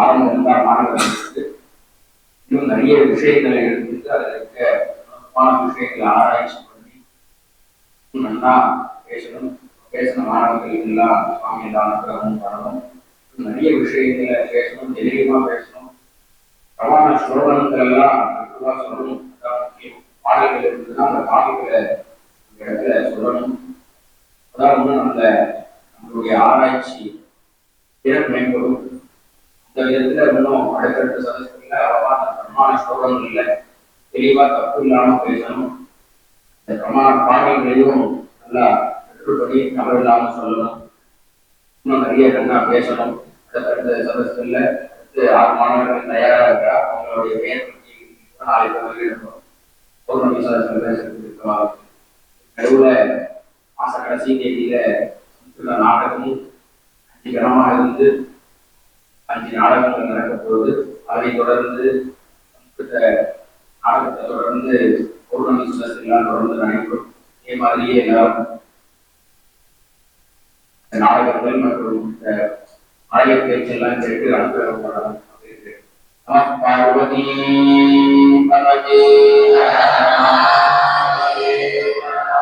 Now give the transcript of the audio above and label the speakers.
Speaker 1: ஆரம்பம் தான் மாணவர்களுக்கு இன்னும் நிறைய விஷயங்களை எடுத்துட்டு அதில் இருக்க நுட்பமான விஷயங்களை ஆராய்ச்சி பண்ணி நல்லா பேசணும். பேசின மாணவர்கள் எல்லாம் சுவாமி தானத்திலும் பண்ணணும் நிறைய விஷயங்களை பேசணும் தெளிவா பேசணும். பிரமாண ஸ்லோகங்கள் எல்லாம் சொல்லணும். முக்கியம். பாடல்கள் இருந்ததுன்னா அந்த பாடல்களை இந்த இடத்துல சொல்லணும். அதான் அந்த நம்மளுடைய ஆராய்ச்சி திறன் மேம்படும். இந்த விதத்துல இன்னும் அடுத்தடுத்த சதஸ்கள்ல அவ்வளவா அந்த பிரமாண ஸ்லோகங்கள்ல தெளிவா தப்பு இல்லாம பேசணும். இந்த பிரமாண பாடல்களையும் நல்லா கற்றுப்படி தவறு இல்லாம சொல்லணும். இன்னும் நிறைய கண்ணா பேசணும். அடுத்தடுத்த சதஸ்கள்ல அடுத்து ஆறு மாணவர்கள் தயாரா இருக்கா? அவங்களுடைய பெயர் பற்றி நாளைக்கு வெளியிடணும் பௌர்ணமி சதஸ்கள் பேசுறதுக்கு நடுவுல மாச கடைசி தேதியில நாடகமும் அதிகரமாக இருந்து அஞ்சு நாடகங்கள் நடக்க போகுது அதை தொடர்ந்து நாடகத்தை தொடர்ந்து பௌர்ணமி சுதர்செல்லாம் தொடர்ந்து நடைபெறும். இதே மாதிரியே எல்லாரும் நாடகங்கள் மற்றும் ஆய பழைய பேச்செல்லாம் கேட்டு அனுப்பப்படலாம் அப்படின்னு பார்வதி பகவதி